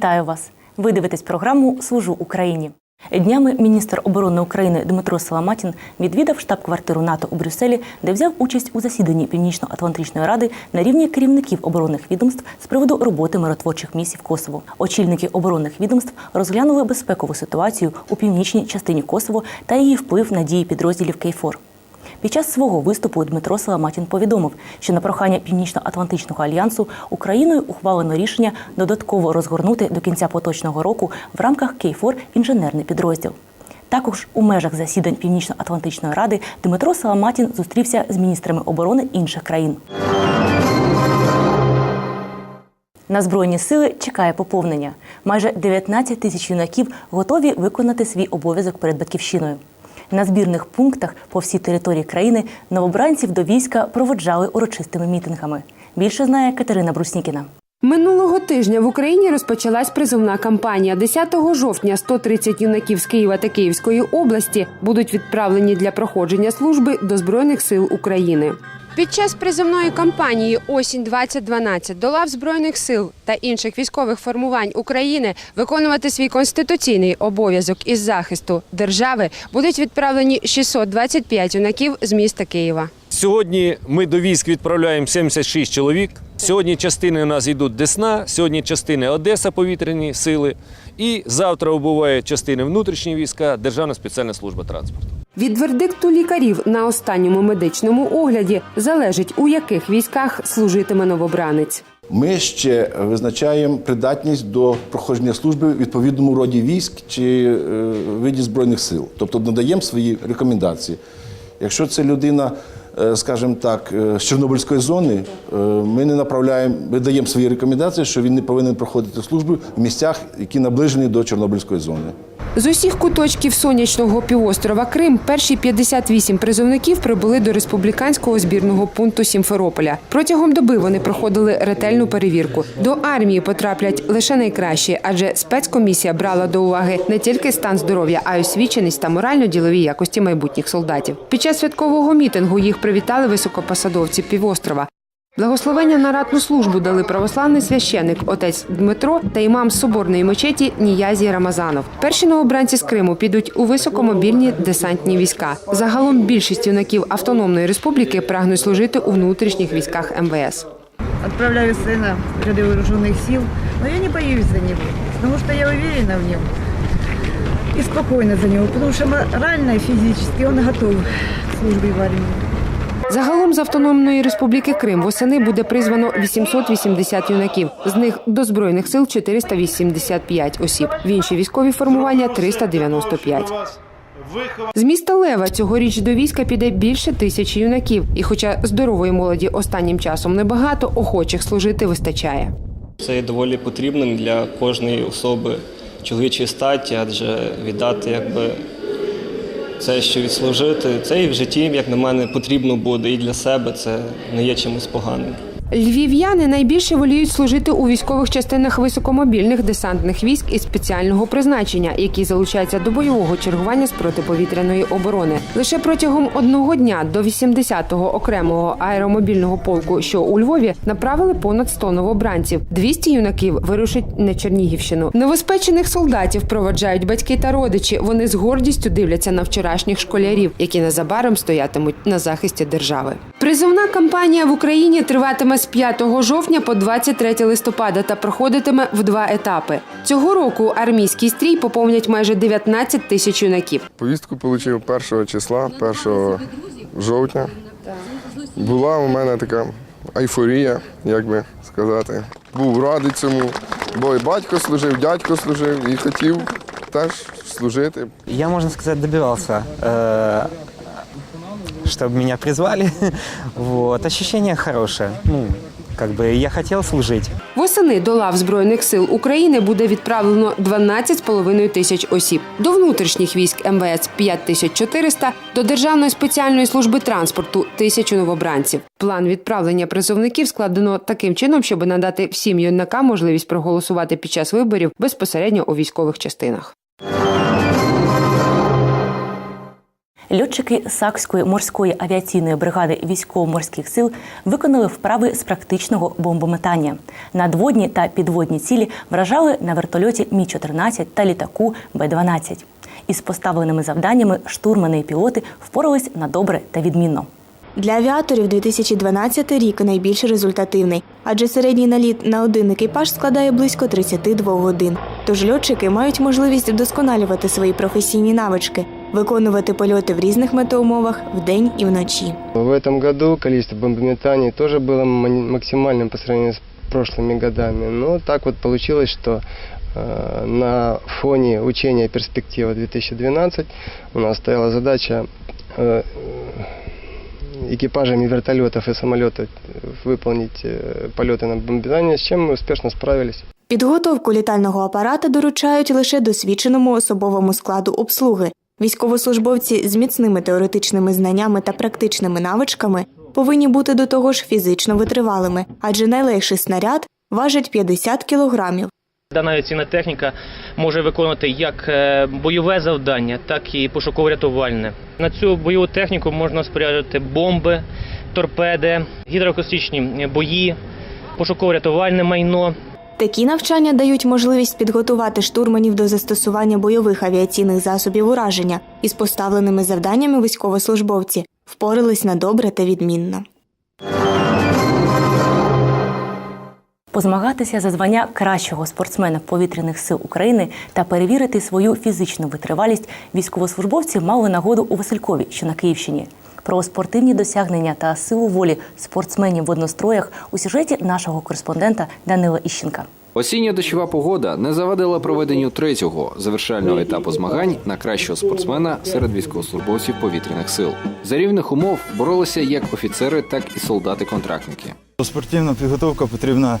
Вітаю вас! Ви дивитесь програму Служу Україні. Днями міністр оборони України Дмитро Соломатін відвідав штаб-квартиру НАТО у Брюсселі, де взяв участь у засіданні Північно-Атлантичної ради на рівні керівників оборонних відомств з приводу роботи миротворчих місій в Косово. Очільники оборонних відомств розглянули безпекову ситуацію у північній частині Косово та її вплив на дії підрозділів Кейфор. Під час свого виступу Дмитро Саламатін повідомив, що на прохання Північно-Атлантичного альянсу Україною ухвалено рішення додатково розгорнути до кінця поточного року в рамках Кейфор інженерний підрозділ. Також у межах засідань Північно-Атлантичної ради Дмитро Саламатін зустрівся з міністрами оборони інших країн. На збройні сили чекає поповнення. Майже 19 тисяч юнаків готові виконати свій обов'язок перед батьківщиною. На збірних пунктах по всій території країни новобранців до війська проводжали урочистими мітингами. Більше знає Катерина Бруснікіна. Минулого тижня в Україні розпочалась призовна кампанія. 10 жовтня 130 юнаків з Києва та Київської області будуть відправлені для проходження служби до Збройних сил України. Під час призовної кампанії Осінь 2012 до лав Збройних сил та інших військових формувань України виконувати свій конституційний обов'язок із захисту держави будуть відправлені 625 юнаків з міста Києва. Сьогодні ми до військ відправляємо 76 чоловік. Сьогодні частини у нас йдуть Десна, сьогодні частини Одеса повітряні сили. І завтра убувають частини внутрішні війська, Державна спеціальна служба транспорту. Від вердикту лікарів на останньому медичному огляді залежить, у яких військах служитиме новобранець. Ми ще визначаємо придатність до проходження служби в відповідному роді військ чи е, виді збройних сил, тобто надаємо свої рекомендації. Якщо це людина, е, скажімо так, е, з Чорнобильської зони, ми не направляємо, ми даємо свої рекомендації, що він не повинен проходити службу в місцях, які наближені до Чорнобильської зони. З усіх куточків сонячного півострова Крим перші 58 призовників прибули до республіканського збірного пункту Сімферополя. Протягом доби вони проходили ретельну перевірку. До армії потраплять лише найкращі, адже спецкомісія брала до уваги не тільки стан здоров'я, а й освіченість та морально-ділові якості майбутніх солдатів. Під час святкового мітингу їх привітали високопосадовці півострова. Благословення на ратну службу дали православний священик отець Дмитро та імам соборної мечеті Ніязі Рамазанов. Перші новобранці з Криму підуть у високомобільні десантні війська. Загалом більшість юнаків автономної республіки прагнуть служити у внутрішніх військах МВС. Отправляю сына в ряды вооруженных сил, но я не боюсь за него, потому что я уверена в нем и спокойна за него, потому что морально и физически он готов к службе в армии. Загалом з автономної республіки Крим восени буде призвано 880 юнаків. З них до збройних сил 485 осіб. В інші військові формування 395. З міста Лева цьогоріч до війська піде більше тисячі юнаків. І, хоча здорової молоді останнім часом небагато, охочих служити вистачає. Це є доволі потрібним для кожної особи чоловічої статі, адже віддати якби це, що відслужити, це і в житті, як на мене, потрібно буде, і для себе це не є чимось поганим. Львів'яни найбільше воліють служити у військових частинах високомобільних десантних військ і спеціального призначення, які залучаються до бойового чергування з протиповітряної оборони. Лише протягом одного дня до 80-го окремого аеромобільного полку, що у Львові, направили понад 100 новобранців. 200 юнаків вирушать на Чернігівщину. Новоспечених солдатів проводжають батьки та родичі. Вони з гордістю дивляться на вчорашніх школярів, які незабаром стоятимуть на захисті держави. Призовна кампанія в Україні триватиме з 5 жовтня по 23 листопада та проходитиме в два етапи. Цього року армійський стрій поповнять майже 19 тисяч юнаків. Повістку отримав 1 числа, 1 жовтня. Була у мене така айфорія, як би сказати. Був радий цьому, бо і батько служив, дядько служив і хотів теж служити. Я, можно сказать, добивался, э, чтобы меня призвали. Вот. Ощущение хорошее. Ну, как бы я хотел служить. Восени до лав Збройних сил України буде відправлено 12,5 тисяч осіб. До внутрішніх військ МВС 5400, до Державної спеціальної служби транспорту тисячу новобранців. План відправлення призовників складено таким чином, щоб надати всім юнакам можливість проголосувати під час виборів безпосередньо у військових частинах. Льотчики Сакської морської авіаційної бригади військово-морських сил виконали вправи з практичного бомбометання. Надводні та підводні цілі вражали на вертольоті Мі-14 та літаку Б-12. Із поставленими завданнями штурмани і пілоти впорались на добре та відмінно. Для авіаторів 2012 рік найбільш результативний, адже середній наліт на один екіпаж складає близько 32 годин. Тож льотчики мають можливість вдосконалювати свої професійні навички, виконувати польоти в різних метеумовах вдень і вночі. В этом году количество бомбометаний тоже было мани- максимальным по сравнению с прошлыми годами. Но так вот получилось, что э, на фоне учения «Перспектива 2012» у нас стояла задача э, экипажами вертолетов и самолетов выполнить э, полеты на бомбометание, с чем мы успешно справились. Підготовку літального апарата доручають лише досвідченому особовому складу обслуги. Військовослужбовці з міцними теоретичними знаннями та практичними навичками повинні бути до того ж фізично витривалими, адже найлегший снаряд важить 50 кілограмів. Дана авіаційна техніка може виконувати як е, бойове завдання, так і пошуково-рятувальне. На цю бойову техніку можна споряджувати бомби, торпеди, гідроакустичні бої, пошуково-рятувальне майно. Такі навчання дають можливість підготувати штурманів до застосування бойових авіаційних засобів ураження із поставленими завданнями військовослужбовці впорались на добре та відмінно. Позмагатися за звання кращого спортсмена повітряних сил України та перевірити свою фізичну витривалість військовослужбовці мали нагоду у Василькові, що на Київщині. Про спортивні досягнення та силу волі спортсменів в одностроях у сюжеті нашого кореспондента Данила Іщенка. Осіння дощова погода не завадила проведенню третього завершального етапу змагань на кращого спортсмена серед військовослужбовців повітряних сил. За рівних умов боролися як офіцери, так і солдати-контрактники. Спортивна підготовка потрібна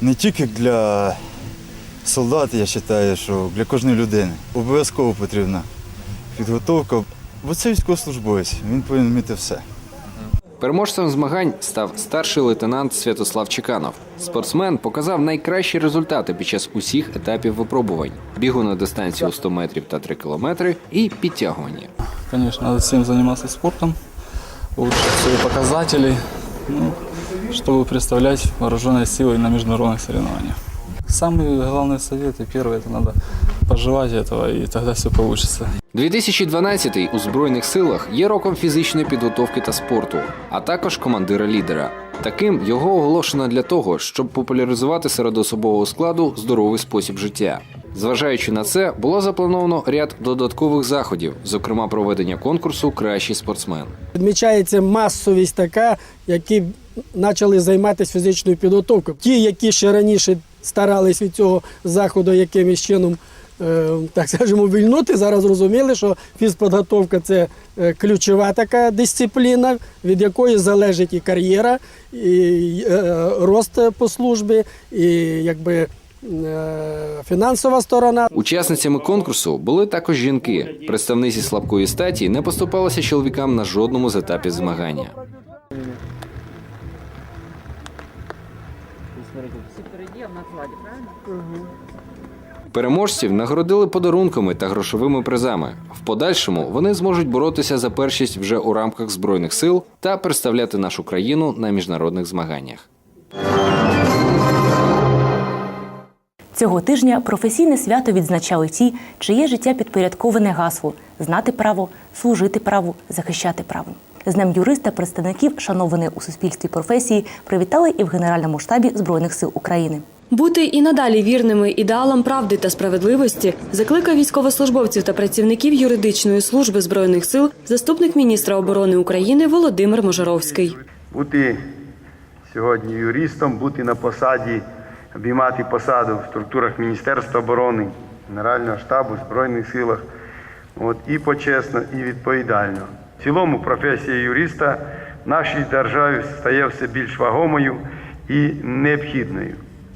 не тільки для солдат, я вважаю, що для кожної людини. Обов'язково потрібна підготовка, бо це військовослужбовець, він повинен вміти все. Переможцем змагань став старший лейтенант Святослав Чеканов. Спортсмен показав найкращі результати під час усіх етапів випробувань: бігу на дистанцію у 100 метрів та 3 кілометри і підтягування. Конечно, надо всем заниматься спортом, улучшить свои показатели, ну, чтобы представлять вооруженные силы на международных соревнованиях. Самый главный совет и первый это надо пожелать этого, и тогда все получится. 2012 у збройних силах є роком фізичної підготовки та спорту, а також командира-лідера. Таким його оголошено для того, щоб популяризувати серед особового складу здоровий спосіб життя. Зважаючи на це, було заплановано ряд додаткових заходів, зокрема проведення конкурсу Кращий спортсмен. Відмічається масовість така, які почали займатися фізичною підготовкою. Ті, які ще раніше старались від цього заходу якимось чином, е, так скажемо, вільнути, зараз зрозуміли, що фізпідготовка це е, ключова така дисципліна, від якої залежить і кар'єра, і е, рост по службі, і якби фінансова сторона. Учасницями конкурсу були також жінки. Представниці слабкої статі не поступалися чоловікам на жодному з етапів змагання. Переможців нагородили подарунками та грошовими призами. В подальшому вони зможуть боротися за першість вже у рамках збройних сил та представляти нашу країну на міжнародних змаганнях. Цього тижня професійне свято відзначали ті, чиє життя підпорядковане гаслу знати право, служити праву, захищати право. З Днем юриста представників шанованої у суспільстві професії привітали і в Генеральному штабі Збройних сил України. Бути і надалі вірними ідеалам правди та справедливості закликав військовослужбовців та працівників юридичної служби збройних сил заступник міністра оборони України Володимир Можаровський. Бути сьогодні юристом, бути на посаді, обіймати посаду в структурах Міністерства оборони, Генерального штабу, Збройних силах. От, і почесно, і відповідально. В цілому професія юриста в нашій державі стає все більш вагомою і необхідною.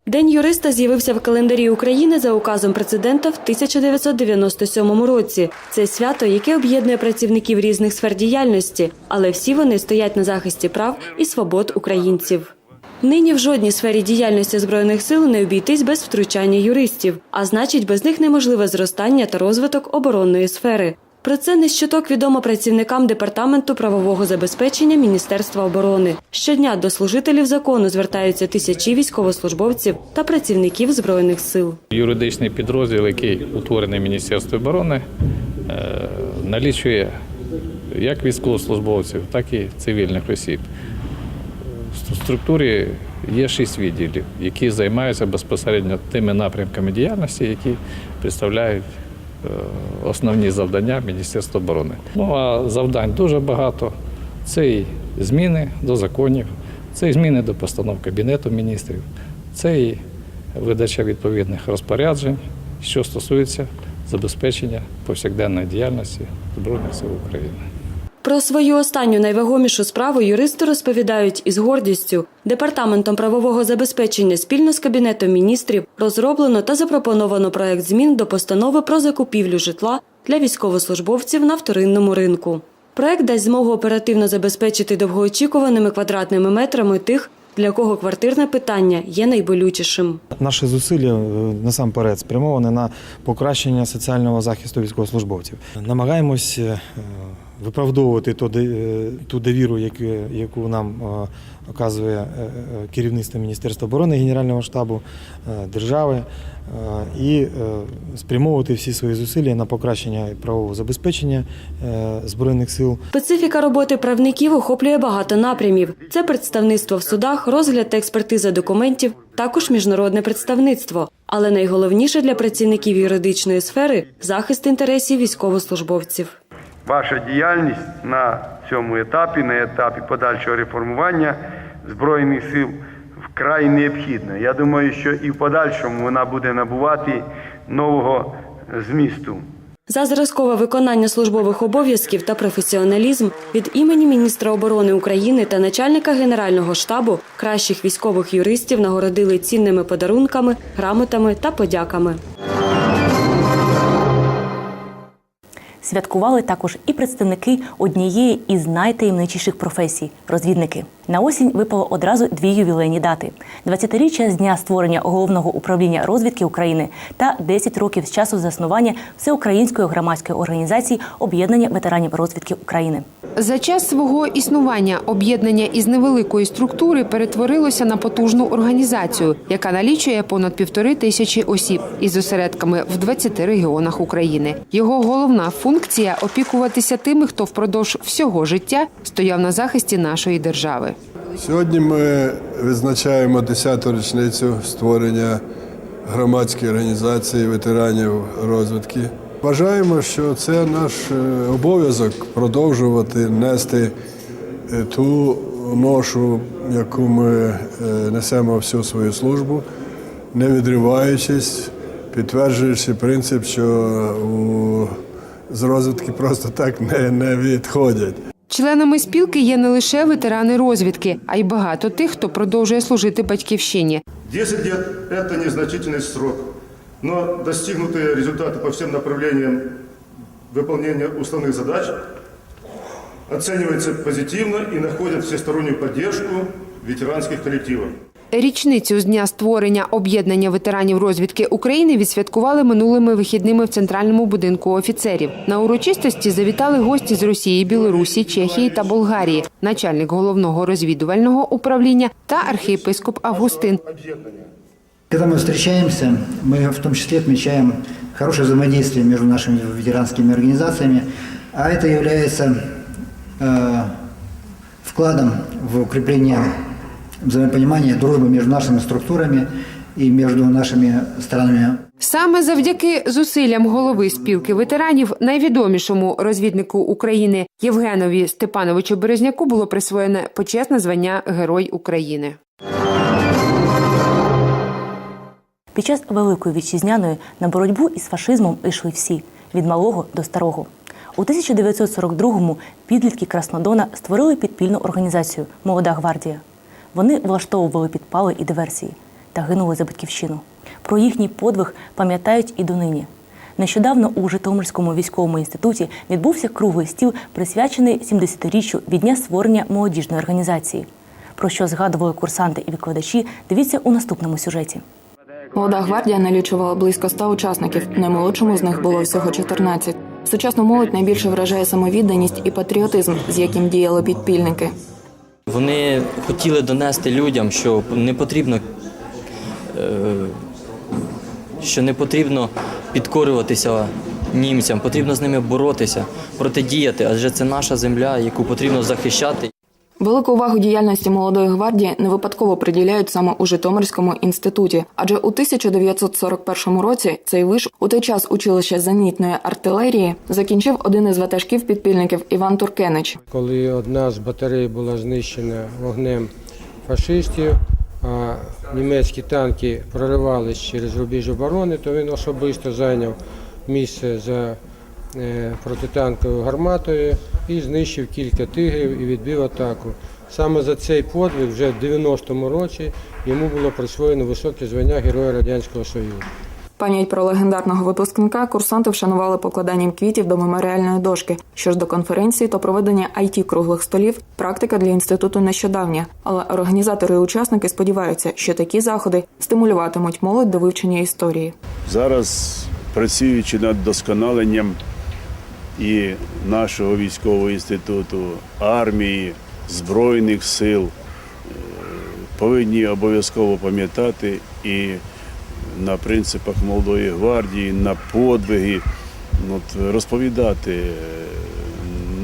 День юриста з'явився в календарі України за указом президента в 1997 році. Це свято, яке об'єднує працівників різних сфер діяльності, але всі вони стоять на захисті прав і свобод українців. Нині в жодній сфері діяльності збройних сил не обійтись без втручання юристів, а значить, без них неможливе зростання та розвиток оборонної сфери. Про це не з відомо працівникам департаменту правового забезпечення Міністерства оборони. Щодня до служителів закону звертаються тисячі військовослужбовців та працівників збройних сил. Юридичний підрозділ, який утворений Міністерством оборони, е, налічує як військовослужбовців, так і цивільних осіб. В структурі є шість відділів, які займаються безпосередньо тими напрямками діяльності, які представляють основні завдання Міністерства оборони. Ну а завдань дуже багато. Це і зміни до законів, це і зміни до постанов Кабінету міністрів, це і видача відповідних розпоряджень, що стосується забезпечення повсякденної діяльності Збройних сил України. Про свою останню найвагомішу справу юристи розповідають із гордістю. Департаментом правового забезпечення спільно з Кабінетом міністрів розроблено та запропоновано проект змін до постанови про закупівлю житла для військовослужбовців на вторинному ринку. Проект дасть змогу оперативно забезпечити довгоочікуваними квадратними метрами тих, для кого квартирне питання є найболючішим. Наші зусилля е, насамперед спрямовані на покращення соціального захисту військовослужбовців. Намагаємось е, виправдовувати е, ту довіру, яку, нам е, оказує е, керівництво Міністерства оборони Генерального штабу держави, і спрямовувати всі свої зусилля на покращення правового забезпечення збройних сил. Специфіка роботи правників охоплює багато напрямів: це представництво в судах, розгляд та експертиза документів, також міжнародне представництво. Але найголовніше для працівників юридичної сфери захист інтересів військовослужбовців. Ваша діяльність на цьому етапі, на етапі подальшого реформування Збройних сил вкрай необхідна. Я думаю, що і в подальшому вона буде набувати нового змісту. За зразкове виконання службових обов'язків та професіоналізм від імені міністра оборони України та начальника генерального штабу кращих військових юристів нагородили цінними подарунками, грамотами та подяками. Святкували також і представники однієї із найтаємничіших професій розвідники. На осінь випало одразу дві ювілейні дати: 20-річчя з дня створення головного управління розвідки України та 10 років з часу заснування всеукраїнської громадської організації об'єднання ветеранів розвідки України. За час свого існування об'єднання із невеликої структури перетворилося на потужну організацію, яка налічує понад півтори тисячі осіб із осередками в 20 регіонах України. Його головна функція опікуватися тими, хто впродовж всього життя стояв на захисті нашої держави. Сьогодні ми відзначаємо 10-ту річницю створення громадської організації ветеранів розвідки. Вважаємо, що це наш е, обов'язок продовжувати нести е, ту ношу, яку ми е, несемо всю свою службу, не відриваючись, підтверджуючи принцип, що у, з розвідки просто так не, не відходять. Членами спілки є не лише ветерани розвідки, а й багато тих, хто продовжує служити батьківщині. 10 лет – это незначительный срок, но достигнутые результаты по всем направлениям выполнения уставных задач оцениваются позитивно и находят всестороннюю поддержку ветеранских коллективов. Річницю з дня створення об'єднання ветеранів розвідки України відсвяткували минулими вихідними в центральному будинку офіцерів. На урочистості завітали гості з Росії, Білорусі, Чехії та Болгарії, начальник головного розвідувального управління та архієпископ Августин. Когда мы встречаемся, мы в том числе отмечаем хорошее взаимодействие между нашими ветеранскими организациями, а это является э, вкладом в укрепление взаимопонимания, дружбы между нашими структурами и между нашими странами. Саме завдяки зусиллям голови спілки ветеранів, найвідомішому розвіднику України Євгенові Степановичу Березняку було присвоєне почесне звання Герой України. Під час Великої вітчизняної на боротьбу із фашизмом йшли всі від малого до старого. У 1942-му підлітки Краснодона створили підпільну організацію Молода гвардія. Вони влаштовували підпали і диверсії та гинули за батьківщину. Про їхній подвиг пам'ятають і донині. Нещодавно у Житомирському військовому інституті відбувся круглий стіл, присвячений 70-річчю від дня створення молодіжної організації. Про що згадували курсанти і викладачі, дивіться у наступному сюжеті. Молода гвардія налічувала близько 100 учасників. Наймолодшому з них було всього 14. Сучасну молодь найбільше вражає самовідданість і патріотизм, з яким діяли підпільники. Вони хотіли донести людям, що не потрібно, е, що не потрібно підкорюватися німцям, потрібно з ними боротися, протидіяти, адже це наша земля, яку потрібно захищати. Велику увагу діяльності молодої гвардії не випадково приділяють саме у Житомирському інституті, адже у 1941 році цей виш у той час училище зенітної артилерії закінчив один із ватажків підпільників Іван Туркенич. Коли одна з батарей була знищена вогнем фашистів, а німецькі танки проривались через рубіж оборони, то він особисто зайняв місце за е, протитанковою гарматою і знищив кілька тигрів і відбив атаку. Саме за цей подвиг вже в 90-му році йому було присвоєно високе звання Героя Радянського Союзу. Пам'ять про легендарного випускника курсанти вшанували покладанням квітів до меморіальної дошки. Що ж до конференції, то проведення it круглих столів практика для інституту нещодавня. Але організатори і учасники сподіваються, що такі заходи стимулюватимуть молодь до вивчення історії. Зараз працюючи над досконаленням і нашого військового інституту, армії, Збройних сил, е, повинні обов'язково пам'ятати і на принципах молодої гвардії, на подвиги, ну, от, розповідати, е,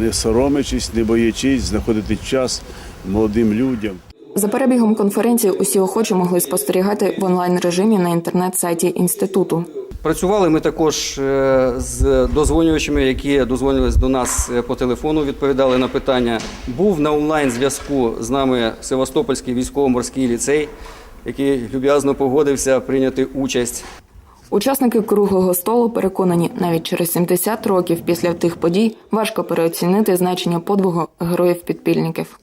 не соромячись, не боячись, знаходити час молодим людям. За перебігом конференції усі охочі могли спостерігати в онлайн режимі на інтернет-сайті інституту. Працювали ми також е, з дозвонювачами, які дозвонились до нас е, по телефону, відповідали на питання. Був на онлайн зв'язку з нами Севастопольський військово-морський ліцей, який люб'язно погодився прийняти участь. Учасники круглого столу переконані, навіть через 70 років після тих подій важко переоцінити значення подвигу героїв-підпільників.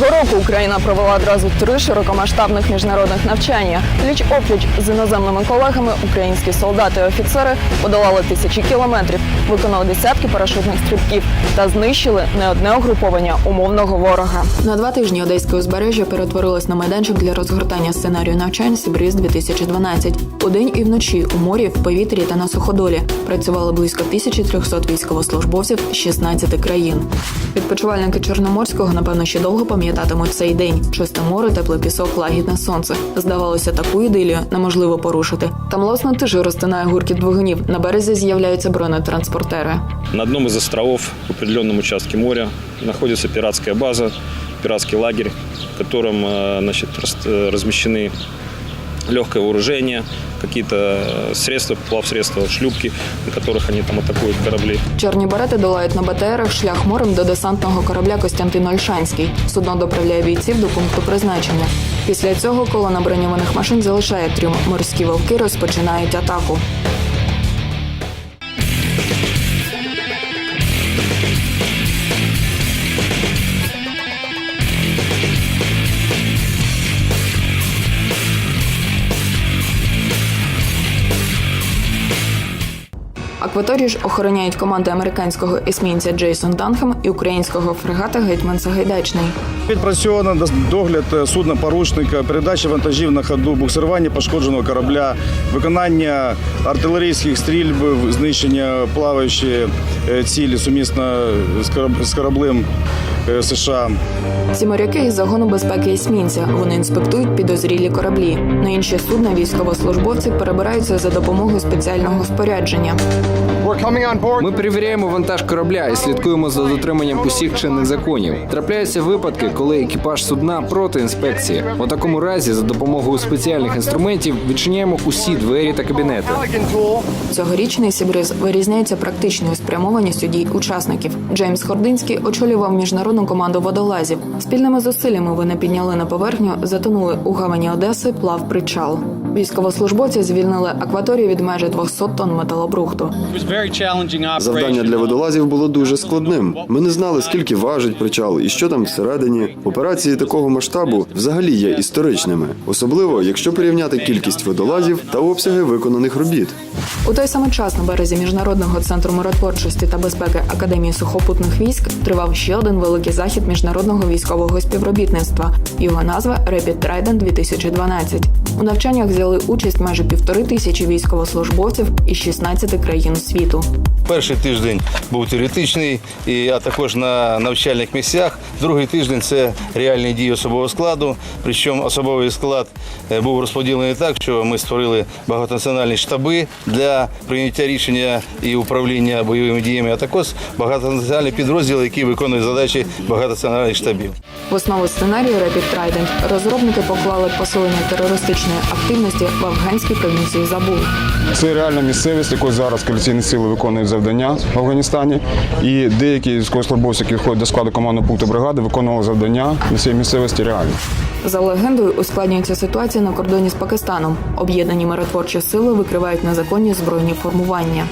Цього року Україна провела одразу три широкомасштабних міжнародних навчання. Пліч опліч з іноземними колегами українські солдати і офіцери подолали тисячі кілометрів, виконали десятки парашутних стрибків та знищили не одне угруповання умовного ворога. На два тижні одеське узбережжя перетворилось на майданчик для розгортання сценарію навчань Сибріз 2012 Удень і вночі у морі, в повітрі та на суходолі працювали близько 1300 військовослужбовців з 16 країн. Відпочивальники Чорноморського напевно ще довго пам'ятатимуть цей день. Чисте море, теплий пісок, лагідне сонце. Здавалося, таку ідилію неможливо порушити. Там лосна тижу розтинає гуркіт двигунів. На березі з'являються бронетранспортери. На одном из островов в определенном участке моря находится пиратская база, пиратский лагерь, в котором э, значит, рас- э, размещены легкое вооружение, какие-то э, средства, плавсредства, шлюпки, на которых они там атакуют корабли. Чорні берети долають на БТРах шлях морем до десантного корабля Костянтин Ольшанський. Судно доправляє бійців до пункту призначення. Після цього колона броньованих машин залишає трюм. Морські вовки розпочинають атаку. Акваторію ж охороняють команди американського есмінця Джейсон Данхем і українського фрегата Гетьман Сагайдачний. Відпрацьовано догляд е, судна порушника, передача вантажів на ходу, буксирування пошкодженого корабля, виконання артилерійських стрільб, знищення плаваючої е, цілі сумісно з кораб- кораблем США. Ці моряки із загону безпеки есмінця. Вони інспектують підозрілі кораблі. На інші судна військовослужбовці перебираються за допомогою спеціального спорядження. Ми перевіряємо вантаж корабля і слідкуємо за дотриманням усіх чинних законів. Трапляються випадки, коли екіпаж судна проти інспекції. У такому разі, за допомогою спеціальних інструментів, відчиняємо усі двері та кабінети. Цьогорічний Сібриз вирізняється практичною спрямованістю дій учасників. Джеймс Хординський очолював міжнародну команду водолазів. Спільними зусиллями вони підняли на поверхню, затонули у гавані Одеси плав причал. Військовослужбовці звільнили акваторію від майже 200 тонн металобрухту. Завдання для водолазів було дуже складним. Ми не знали, скільки важить причал і що там всередині. Операції такого масштабу взагалі є історичними, особливо якщо порівняти кількість водолазів та обсяги виконаних робіт. У той самий час на березі міжнародного центру миротворчості та безпеки Академії сухопутних військ тривав ще один великий захід міжнародного військового співробітництва. Його назва Rapid Trident 2012. У навчаннях взяли участь майже півтори тисячі військовослужбовців із 16 країн світу. Перший тиждень був теоретичний, і, а також на навчальних місцях. Другий тиждень це реальні дії особового складу. Причому особовий склад е, був розподілений так, що ми створили багатонаціональні штаби для прийняття рішення і управління бойовими діями, а також багатонаціональні підрозділи, які виконують задачі багатонаціональних штабів. В основу сценарію Rapid Trident розробники поклали посилення терористичної активності в афганській провінції Забул. Це реальна місцевість, якою зараз коаліційні сили виконують завдання в Афганістані. І деякі військовослужбовці, які входять до складу командного пункту бригади, виконували завдання на цій місцевості реально. За легендою, ускладнюється ситуація на кордоні з Пакистаном. Об'єднані миротворчі сили викривають незаконні збройні формування.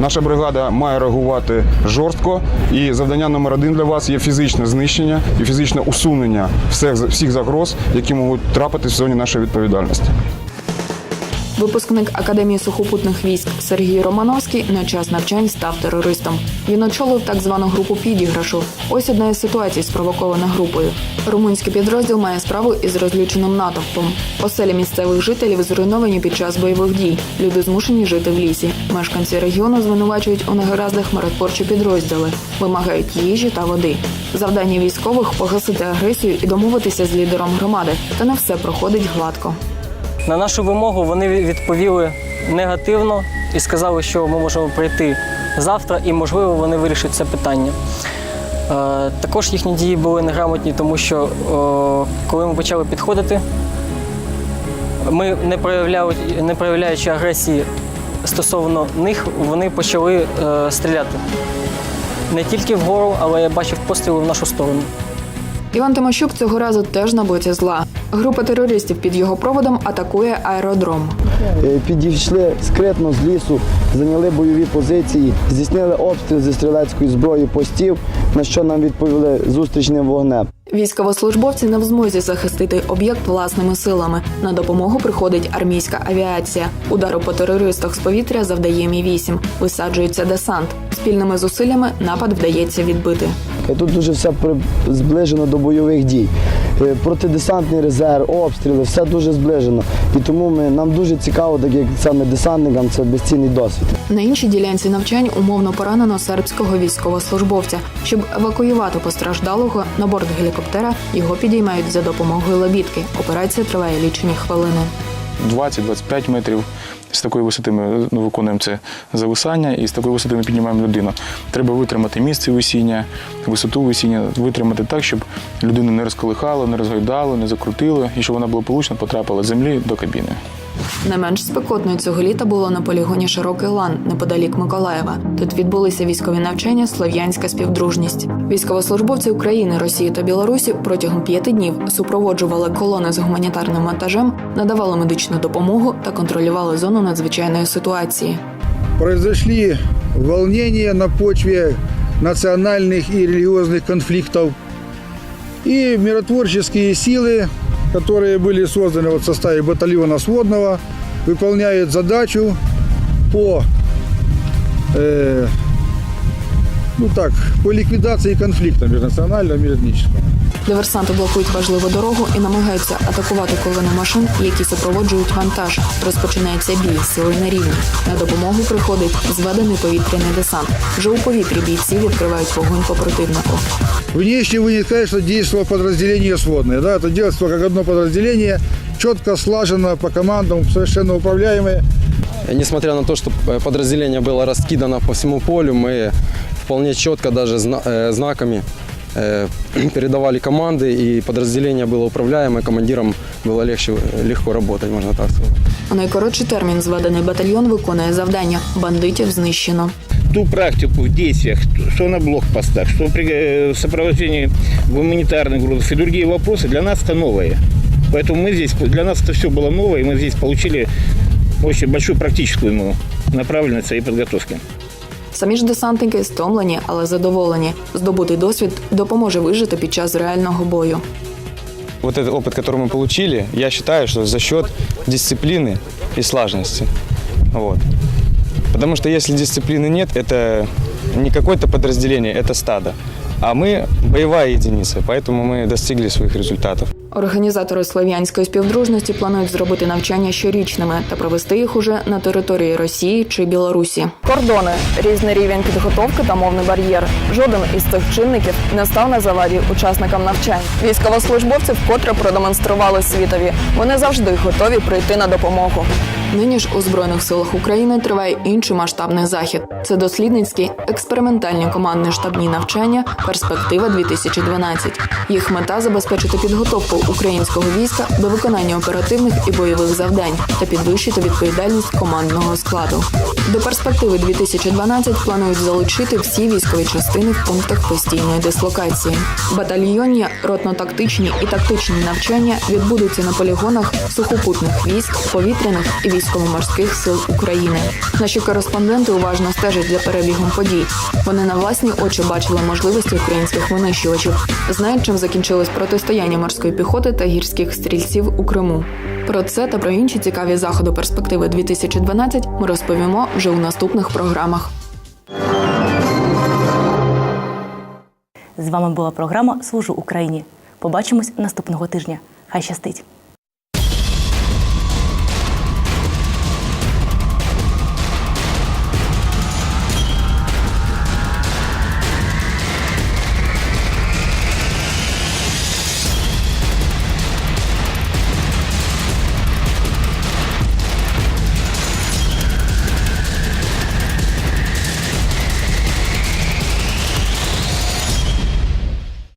Наша бригада має реагувати жорстко, і завдання номер один для вас є фізичне знищення і фізичне усунення всіх, всіх загроз, які можуть трапитись в зоні нашої відповідальності. Випускник Академії сухопутних військ Сергій Романовський на час навчань став терористом. Він очолив так звану групу підіграшу. Ось одна із ситуацій, спровокована групою. Румунський підрозділ має справу із розлюченим натовпом. Оселі місцевих жителів зруйновані під час бойових дій. Люди змушені жити в лісі. Мешканці регіону звинувачують у негараздах миротворчі підрозділи, вимагають їжі та води. Завдання військових погасити агресію і домовитися з лідером громади. Та не все проходить гладко. На нашу вимогу вони відповіли негативно і сказали, що ми можемо прийти завтра, і можливо вони вирішать це питання. Е, Також їхні дії були неграмотні, тому що е, коли ми почали підходити, ми не проявляли, не проявляючи агресії стосовно них, вони почали е, стріляти. Не тільки вгору, але я бачив постріли в нашу сторону. Іван Тимощук цього разу теж на боці зла. Група терористів під його проводом атакує аеродром. Е, Підійшли скритно з лісу, зайняли бойові позиції, здійснили обстріл зі стрілецької зброї постів, на що нам відповіли зустрічним вогнем. Військовослужбовці не в змозі захистити об'єкт власними силами. На допомогу приходить армійська авіація. Удару по терористах з повітря завдає мі 8 Висаджується десант. Спільними зусиллями напад вдається відбити. Тут дуже все зближено до бойових дій. Е, Протидесантний резерв, обстріли, все дуже зближено. І тому ми, нам дуже цікаво, так як саме десантникам, це безцінний досвід. На іншій ділянці навчань умовно поранено сербського військовослужбовця. Щоб евакуювати постраждалого на борт гелікоптера, його підіймають за допомогою лебідки. Операція триває лічені хвилини. 20-25 метрів. З такої висоти ми ну, виконуємо це зависання, і з такої висоти ми піднімаємо людину. Треба витримати місце висіння, висоту висіння, витримати так, щоб людину не розколихало, не розгойдало, не закрутило, і щоб вона благополучно потрапила з землі до кабіни. Не менш спекотною цього літа було на полігоні Широкий лан неподалік Миколаєва. Тут відбулися військові навчання Слов'янська співдружність. Військовослужбовці України, Росії та Білорусі протягом п'яти днів супроводжували колони з гуманітарним вантажем, надавали медичну допомогу та контролювали зону надзвичайної ситуації. произошли волнения на почве национальных и религиозных конфликтов. И миротворческие силы, которые были созданы вот в составе батальона сводного, выполняют задачу по, э, ну так, по ликвидации конфликта межнационального и межэтнического. Диверсанти блокують важливу дорогу і намагаються атакувати колони машин, які супроводжують вантаж. Розпочинається бій, сили на рівні. На допомогу приходить зведений повітряний десант. Вже у повітрі бійці відкривають вогонь по противнику. Внешне вытекает, что действовало подразделение сводное. Да? Это делается как одно подразделение, четко слажено по командам, совершенно управляемое. Несмотря на то, что э, подразделение было раскидано по всему полю, мы вполне четко даже зна- э, знаками э, передавали команды, и подразделение было управляемое, командирам было легче, легко работать, можно так сказать. У найкоротший термін зведений батальйон виконує завдання. Бандитів знищено. ту практику в действиях, что на блокпостах, что при э, сопровождении гуманитарных грузов и другие вопросы для нас это новое. Поэтому мы здесь, для нас это все было новое, и мы здесь получили очень большую практическую ну, направленность своей подготовки. Самі ж десантники стомлені, але задоволені. Здобутий досвід допоможе вижити під час реального бою. Вот этот опыт, который мы получили, я считаю, что за счет дисциплины и слаженности. Вот. Потому что если дисциплины нет, это не какое-то подразделение, это стадо. А мы боевая единица, поэтому мы достигли своих результатов. Організатори слов'янської співдружності планують зробити навчання щорічними та провести їх уже на території Росії чи Білорусі. Кордони, різний рівень підготовки та мовний бар'єр. Жоден із цих чинників не став на заваді учасникам навчань. Військовослужбовці вкотре продемонстрували світові. Вони завжди готові прийти на допомогу. Нині ж у збройних силах України триває інший масштабний захід. Це дослідницькі експериментальні командні штабні навчання Перспектива 2012 Їх мета забезпечити підготовку українського війська до виконання оперативних і бойових завдань та підвищити відповідальність командного складу. До перспективи 2012 планують залучити всі військові частини в пунктах постійної дислокації. Батальйонні, ротно-тактичні і тактичні навчання відбудуться на полігонах сухопутних військ, повітряних і військово-морських сил України. Наші кореспонденти уважно стежать за перебігом подій. Вони на власні очі бачили можливості українських винищувачів, знають, чим закінчилось протистояння морської піхоти та гірських стрільців у Криму. Про це та про інші цікаві заходи перспективи 2012 ми розповімо вже у наступних програмах. З вами була програма Служу Україні. Побачимось наступного тижня. Хай щастить!